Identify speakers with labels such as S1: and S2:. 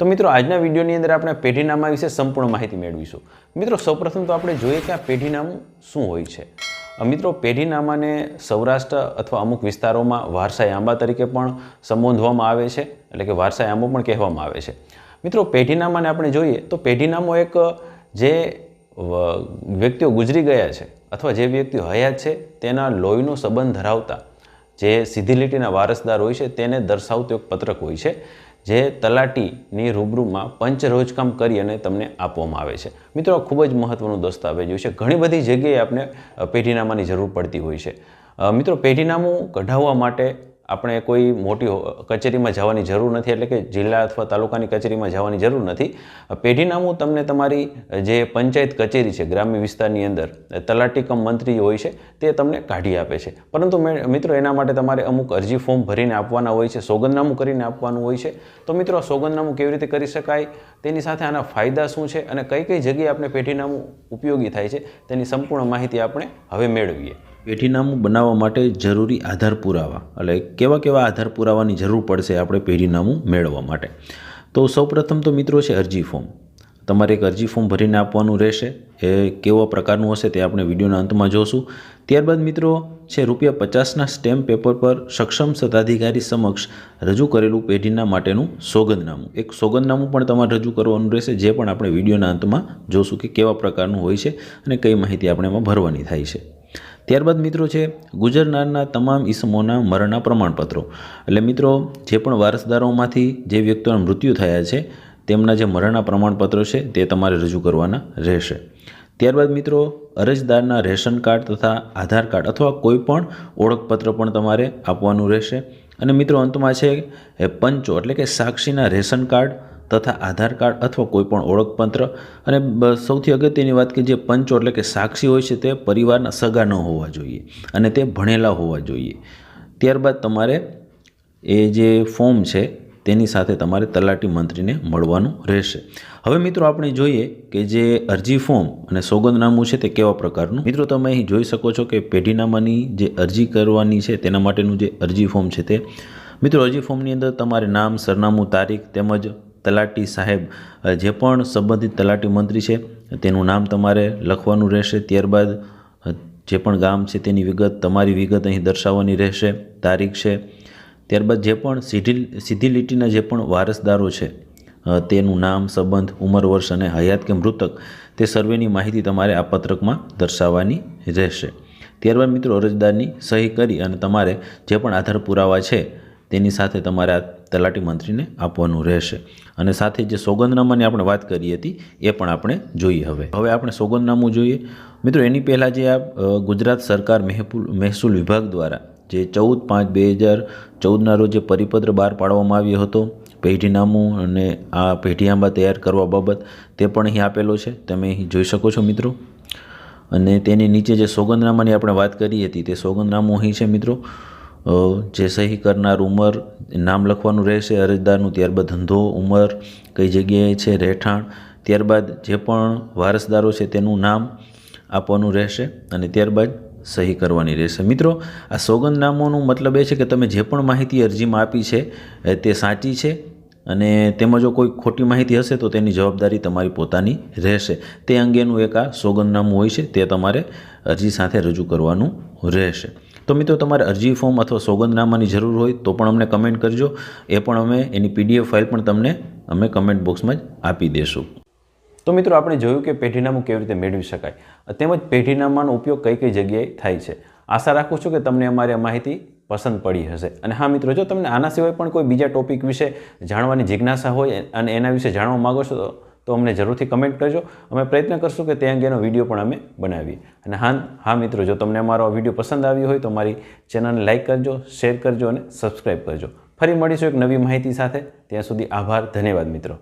S1: તો મિત્રો, આજના વિડીયોની અંદર આપણે પેઢીનામા વિશે સંપૂર્ણ માહિતી મેળવીશું. મિત્રો, સૌપ્રથમ તો આપણે જોઈએ કે આ પેઢીનામું શું હોય છે. મિત્રો, પેઢીનામાને સૌરાષ્ટ્ર અથવા અમુક વિસ્તારોમાં વારસાઈ આંબા તરીકે પણ સંબોધવામાં આવે છે, એટલે કે વારસાઈ આંબો પણ કહેવામાં આવે છે. મિત્રો, પેઢીનામાને આપણે જોઈએ તો પેઢીનામો એક, જે વ્યક્તિઓ ગુજરી ગયા છે અથવા જે વ્યક્તિઓ હયાત છે, તેના લોહીનો સંબંધ ધરાવતા જે સીધી લીટીના વારસદાર હોય છે, તેને દર્શાવતું એક પત્રક હોય છે. જે તલાટીની રૂબરૂમાં પંચ રોજકામ કરી અને તમને આપવામાં આવે છે. મિત્રો ખૂબ જ મહત્વનું દસ્તાવેજ હોય છે. ઘણી બધી જગ્યાએ આપણે પેઢીનામાની જરૂર પડતી હોય છે. મિત્રો, પેઢીનામું કઢાવવા માટે આપણે કોઈ મોટી કચેરીમાં જવાની જરૂર નથી, એટલે કે જિલ્લા અથવા તાલુકાની કચેરીમાં જવાની જરૂર નથી. પેઢીનામું તમને તમારી જે પંચાયત કચેરી છે, ગ્રામ્ય વિસ્તારની અંદર તલાટી કમ મંત્રી હોય છે, તે તમને કાઢી આપે છે. પરંતુ મિત્રો, એના માટે તમારે અમુક અરજી ફોર્મ ભરીને આપવાના હોય છે, સોગંદનામું કરીને આપવાનું હોય છે. તો મિત્રો સોગંદનામું કેવી રીતે કરી શકાય? તેની સાથે આના ફાયદા શું છે? અને કઈ કઈ જગ્યાએ આપણે પેઢીનામું ઉપયોગી થાય છે? તેની સંપૂર્ણ માહિતી આપણે હવે મેળવીએ.
S2: પેઢીનામું બનાવવા માટે જરૂરી આધાર પુરાવા. એટલે કેવા કેવા આધાર પુરાવાની જરૂર પડશે આપણે પેઢીનામું મેળવવા માટે? તો સૌપ્રથમ તો મિત્રો છે અરજી ફોર્મ. તમારે એક અરજી ફોર્મ ભરીને આપવાનું રહેશે. એ કેવા પ્રકારનું હશે તે આપણે વિડીયોના અંતમાં જોશું. ત્યારબાદ મિત્રો છે રૂપિયા પચાસના સ્ટેમ્પ પેપર પર સક્ષમ સત્તાધિકારી સમક્ષ રજૂ કરેલું પેઢીના માટેનું સોગંદનામું. એક સોગંદનામું પણ તમારે રજૂ કરવાનું રહેશે, જે પણ આપણે વિડીયોના અંતમાં જોશું કે કેવા પ્રકારનું હોય છે અને કઈ માહિતી આપણે એમાં ભરવાની થાય છે. ત્યારબાદ મિત્રો છે, ગુજરનારના તમામ ઈસમોના મરણના પ્રમાણપત્રો. એટલે મિત્રો, જે પણ વારસદારોમાંથી જે વ્યક્તિઓના મૃત્યુ થયા છે, તેમના જે મરણના પ્રમાણપત્રો છે, તે તમારે રજૂ કરવાના રહેશે. ત્યારબાદ મિત્રો, અરજદારના રેશન કાર્ડ તથા આધાર કાર્ડ અથવા કોઈ પણ ઓળખપત્ર પણ તમારે આપવાનું રહેશે. અને મિત્રો અંતમાં છે પંચો એટલે કે સાક્ષીના રેશન કાર્ડ તથા આધાર કાર્ડ અથવા કોઈપણ ઓળખપત્ર. અને સૌથી અગત્યની વાત કે જે પંચો એટલે કે સાક્ષી હોય છે તે પરિવારના સગા ન હોવા જોઈએ અને તે ભણેલા હોવા જોઈએ. ત્યારબાદ તમારે એ જે ફોર્મ છે તેની સાથે તમારે તલાટી મંત્રીને મળવાનું રહેશે. હવે મિત્રો આપણે જોઈએ કે જે અરજી ફોર્મ અને સોગંદનામું છે તે કેવા પ્રકારનું. મિત્રો તમે અહીં જોઈ શકો છો કે પેઢીનામાની જે અરજી કરવાની છે તેના માટેનું જે અરજી ફોર્મ છે તે. મિત્રો અરજી ફોર્મની અંદર તમારે નામ, સરનામું, તારીખ તેમજ તલાટી સાહેબ જે પણ સંબંધિત તલાટી મંત્રી છે, તેનું નામ તમારે લખવાનું રહેશે. ત્યારબાદ જે પણ ગામ છે તેની વિગત, તમારી વિગત અહીં દર્શાવવાની રહેશે. તારીખ છે. ત્યારબાદ જે પણ સીધી સીધી લીટીના જે પણ વારસદારો છે તેનું નામ, સંબંધ, ઉંમર, વર્ષ અને હયાત કે મૃતક, તે સર્વેની માહિતી તમારે આ પત્રકમાં દર્શાવવાની રહેશે. ત્યારબાદ મિત્રો અરજદારની સહી કરી અને તમારે જે પણ આધાર પુરાવા છે, તેની સાથે તમારે આ તલાટી મંત્રીને આપવાનું રહેશે. અને સાથે જે સોગંદનામાની આપણે વાત કરી હતી, એ પણ આપણે જોઈએ હવે. હવે આપણે સોગંદનામું જોઈએ. મિત્રો, એની પહેલાં જે આ ગુજરાત સરકાર મહેપુલ, મહેસૂલ વિભાગ દ્વારા જે ચૌદ પાંચ બે હજાર ચૌદના રોજ જે પરિપત્ર બહાર પાડવામાં આવ્યો હતો, પેઢીનામું અને આ પેઢીઆંબા તૈયાર કરવા બાબત, તે પણ અહીં આપેલો છે. તમે અહીં જોઈ શકો છો મિત્રો. અને તેની નીચે જે સોગંદનામાની આપણે વાત કરી હતી, તે સોગંદનામું અહીં છે મિત્રો. જે સહી કરનાર ઉંમર, નામ લખવાનું રહેશે અરજદારનું, ત્યારબાદ ધંધો, ઉંમર, કઈ જગ્યાએ છે, રહેઠાણ, ત્યારબાદ જે પણ વારસદારો છે તેનું નામ આપવાનું રહેશે અને ત્યારબાદ સહી કરવાની રહેશે. મિત્રો, આ સોગંદનામોનું મતલબ એ છે કે તમે જે પણ માહિતી અરજીમાં આપી છે તે સાચી છે અને તેમાં જો કોઈ ખોટી માહિતી હશે તો તેની જવાબદારી તમારી પોતાની રહેશે. તે અંગેનું એક આ સોગંદનામું હોય છે, તે તમારે અરજી સાથે રજૂ કરવાનું રહેશે. તો મિત્રો તમારે અરજી ફોર્મ અથવા સોગંદનામાની જરૂર હોય તો પણ અમને કમેન્ટ કરજો. એ પણ અમે એની પીડીએફ ફાઇલ પણ તમને અમે કમેન્ટ બોક્સમાં જ આપી દેશું.
S1: તો મિત્રો આપણે જોયું કે પેઢીનામું કેવી રીતે મેળવી શકાય. તેમજ પેઢીનામાનો ઉપયોગ કઈ કઈ જગ્યાએ થાય છે. આશા રાખું છું કે તમને અમારી આ માહિતી પસંદ પડી હશે. અને હા મિત્રો, જો તમને આના સિવાય પણ કોઈ બીજા ટોપિક વિશે જાણવાની જિજ્ઞાસા હોય અને એના વિશે જાણવા માગો છો તો તો અમને જરૂરથી કમેન્ટ કરજો. અમે પ્રયત્ન કરશું કે તે અંગેનો વીડિયો પણ અમે બનાવીએ. અને હા હા મિત્રો, જો તમને અમારો વીડિયો પસંદ આવ્યો હોય તો અમારી ચેનલને લાઇક કરજો શેર કરજો અને સબસ્ક્રાઈબ કરજો. ફરી મળીશું એક નવી માહિતી સાથે. ત્યાં સુધી આભાર, ધન્યવાદ મિત્રો.